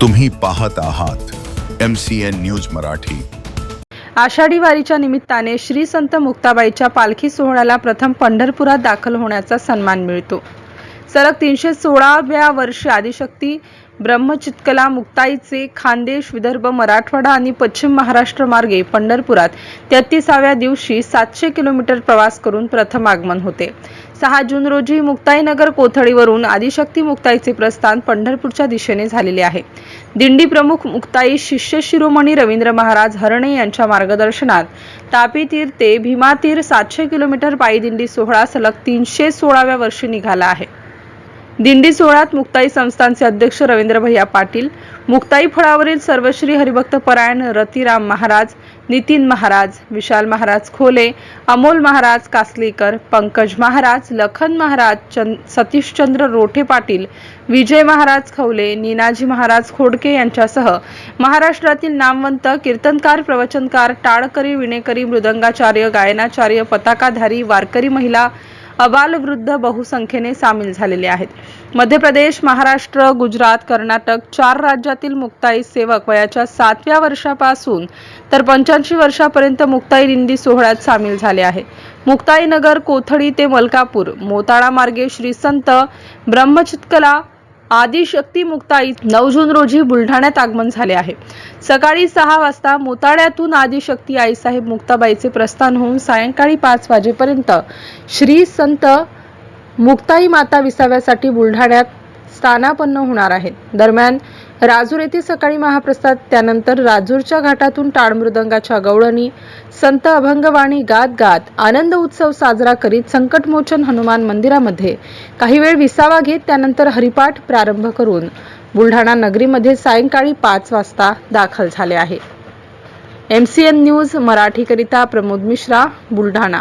तुम्ही पाहत आहात M C N news Marathi. Ashadhi वारीच्या निमित्ताने श्री संत मुक्ताबाईच्या पालखी सोहळ्याला प्रथम पंढरपुरात दाखल होण्याचा सन्मान मिळतो. सलग तीनशे सोळाव्या वर्षी आदिशक्ती ब्रह्मचितकला मुक्ताईचे खानदेश विदर्भ मराठवाडा आणि पश्चिम महाराष्ट्र मार्गे पंढरपुरात तेहतीसाव्या दिवशी सातशे किलोमीटर प्रवास करून प्रथम आगमन होते. सहा जून रोजी मुक्ताईनगर कोथळीवरून आदिशक्ती मुक्ताईचे प्रस्थान पंढरपूरच्या दिशेने झालेले आहे. दिंडी प्रमुख मुक्ताई शिष्य शिरोमणी रवींद्र महाराज हरणे यांच्या मार्गदर्शनात तापी तीर ते भीमातीर सातशे किलोमीटर पायी दिंडी सोहळा सलग तीनशे सोळाव्या वर्षी निघाला आहे. दिंडी सोहळ्यात मुक्ताई संस्थानचे अध्यक्ष रवींद्र भैया पाटील मुक्ताई फळावरील सर्वश्री हरिभक्त परायण रतीराम महाराज नितीन महाराज विशाल महाराज खोले अमोल महाराज कासलीकर पंकज महाराज लखन महाराज चंद सतीशचंद्र रोठे पाटील विजय महाराज खवले नीनाजी महाराज खोडके यांच्यासह महाराष्ट्रातील नामवंत कीर्तनकार प्रवचनकार टाळकरी विणेकरी मृदंगाचार्य गायनाचार्य पताकाधारी वारकरी महिला अबालवृद्ध बहुसंख्येने सामील झालेले आहेत. मध्य प्रदेश महाराष्ट्र गुजरात कर्नाटक चार राज्यातील मुक्ताई सेवक वयाच्या सातव्या वर्षापासून तर पंच्याऐंशी वर्षापर्यंत मुक्ताई दिंडी सोहळ्यात सामील झाले आहे. मुक्ताईनगर कोथडी कोथळी ते मलकापूर मोताळा मार्गे श्री संत ब्रह्मचितकला आदिशक्ती मुक्ताई नऊ जून रोजी बुलढाण्यात आगमन झाले आहे. सकाळी सहा वाजता मोताळ्यातून आदिशक्ती आईसाहेब मुक्ताबाईचे प्रस्थान होऊन सायंकाळी पाच वाजेपर्यंत श्री संत मुक्ताई माता विसाव्यासाठी बुलढाण्यात स्थानापन्न होणार आहेत. दरम्यान राजूर येथे सकाळी महाप्रसाद त्यानंतर राजूरच्या घाटातून टाळमृदंगाच्या गवळणी संत अभंगवाणी गात गात आनंद उत्सव साजरा करीत संकटमोचन हनुमान मंदिरामध्ये काही वेळ विसावा घेत त्यानंतर हरिपाठ प्रारंभ करून बुलढाणा नगरीमध्ये सायंकाळी पाच वाजता दाखल झाले आहे. एम सी एन न्यूज मराठीकरिता प्रमोद मिश्रा बुलढाणा.